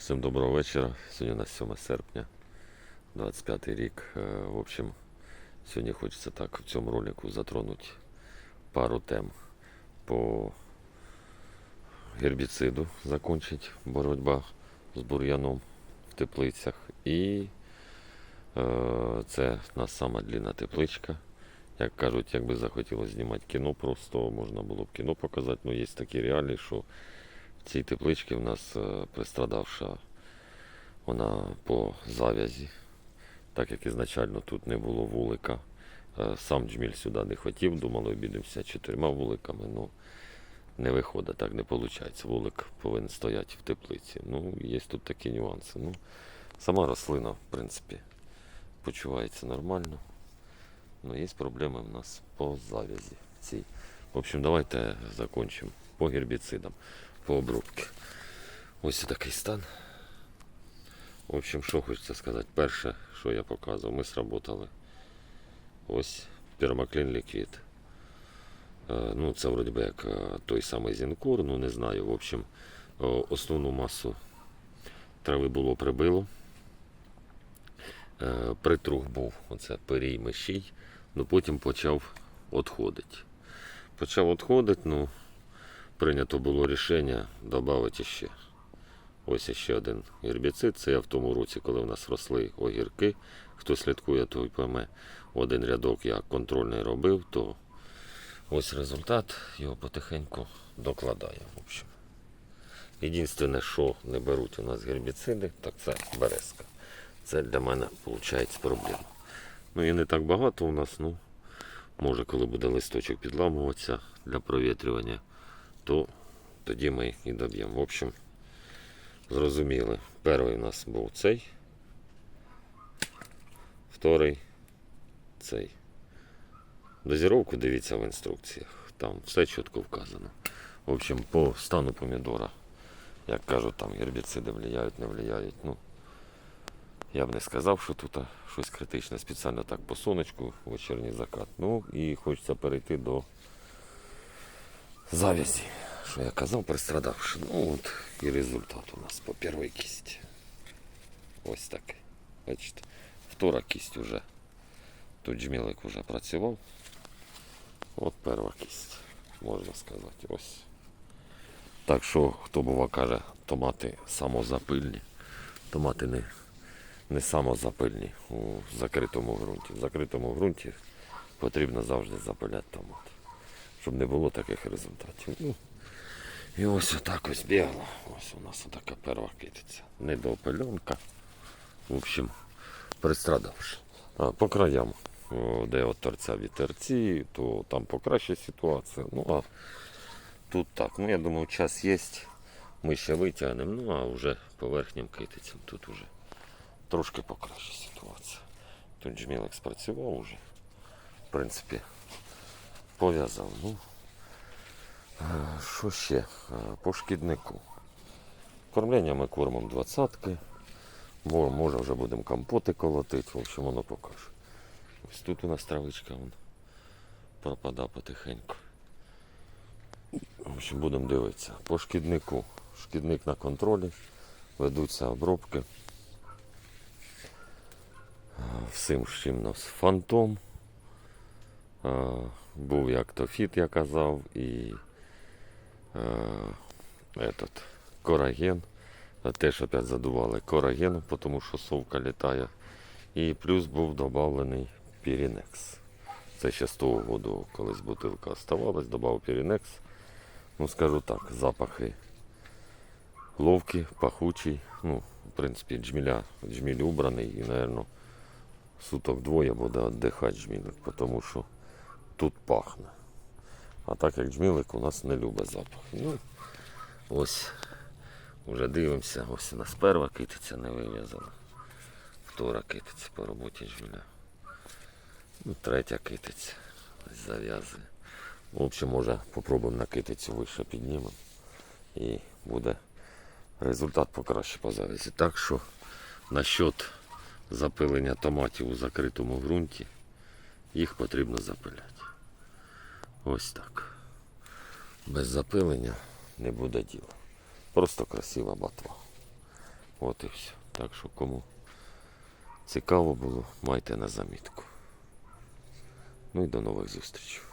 Всім доброго вечора. Сьогодні у нас 7 серпня, 25 рік. Е, В общем, сьогодні хочеться так в цьому ролику затронути пару тем по гербіциду закончити боротьба з бур'яном в теплицях. І е, це у нас сама длинна тепличка. Як кажуть, якби захотілося знімати кіно, просто можна було б кіно показати. Ну, є такі реалії, що цій тепличці в нас е, пострадавша вона по завязі, так як ізначально тут не було вулика. Е, Сам джміль сюди не хотів, думали, обійдемося чотирма вуликами. Ну, не виходить, так не виходить. Вулик повинен стояти в теплиці. Ну, є тут такі нюанси. Ну, сама рослина, в принципі, почувається нормально. Ну, є проблеми в нас по завязі. В общем, давайте закончимо по гербіцидам, по обробці. Ось такий стан. В общем, що хочеться сказати. Перше, що я показував, ми сработали. Ось пермаклін ліквід. Е, Ну, це вроді би як е, той самий зінкур, ну не знаю. В общем, е, основну масу трави було прибило. Притрух був оце перій мишій, ну потім почав відходити. Почав відходити, ну прийнято було рішення додати ще. Ось ще один гербіцид. Це я в тому році, коли в нас росли огірки. Хто слідкує, той пойме. Один рядок я контрольний робив, то ось результат. Його потихеньку докладаю. В общем. Єдине, що не беруть у нас гербіциди, так це березка. Це для мене виходить проблема. Ну і не так багато у нас, ну може коли буде листочок підламуватися для провітрювання, то тоді ми і доб'ємо. В общем, зрозуміли. Перший у нас був цей. Вторий цей. Дозіровку дивіться в інструкціях. Там все чітко вказано. В общем, по стану помідора, як кажуть, там гербіциди влияють, не влияють. Ну, я б не сказав, що тут щось критичне. Спеціально так по сонечку, вечірній закат. Ну і хочеться перейти до завязі. Що я казав, пристрадавши. Ну от і результат у нас по першій кісті. Ось такий. Бачите, втора кість уже. Тут джмілик вже працював. От перша кість, можна сказати. Ось. Так що, хто бува каже, томати самозапильні. Томати не, не самозапильні у закритому ґрунті. В закритому ґрунті потрібно завжди запиляти томат. Щоб не було таких результатів. І ось отак ось бігало. Ось у нас отака перша китиця. Недоопильонка. В общем, пристрадавши. По краям, де от торця вітерці, то там покраще ситуація. Ну а тут так. Ну я думаю, час є. Ми ще витягнемо, ну а вже по верхнім китицям тут уже трошки покраще ситуація. Тут джмілик спрацював уже. В принципі, пов'язав. Ну, що ще? Е, По шкіднику. Кормлення ми кормимо двадцятки. Мо- Може вже будемо компоти колотити, в общем, воно покаже. Ось тут у нас травичка вон, пропада потихеньку. В общем, будемо дивитися. По шкіднику. Шкідник на контролі. Ведуться обробки. Е, Всім чим нас фантом. Е, Був як то фіт, я казав, і е, этот, кораген. Теж опять задували корагеном, тому що совка літає. І плюс був додавлений Пірінекс. Це ще з того году, колись бутилка оставалась, додав Пірінекс. Ну, скажу так, запахи ловкі, пахучий. Ну, в принципі, джміля, джміль убраний і, мабуть, суток двоє буде віддихати джмілик, тому що тут пахне. А так як джмілик у нас не любить запах. Ну, ось Уже дивимося, ось у нас перша китиця не вив'язала. Втора китиця по роботі жміля. Ну, третя китиця зав'язує. В общем, може попробуємо на китицю вище піднімемо. І буде результат покраще по завязі. Так що насчет запилення томатів у закритому ґрунті, їх потрібно запиляти. Ось так. Без запилення не буде діла. Просто красива батва. От і все. Так що кому цікаво було, майте на замітку. Ну і до нових зустрічей.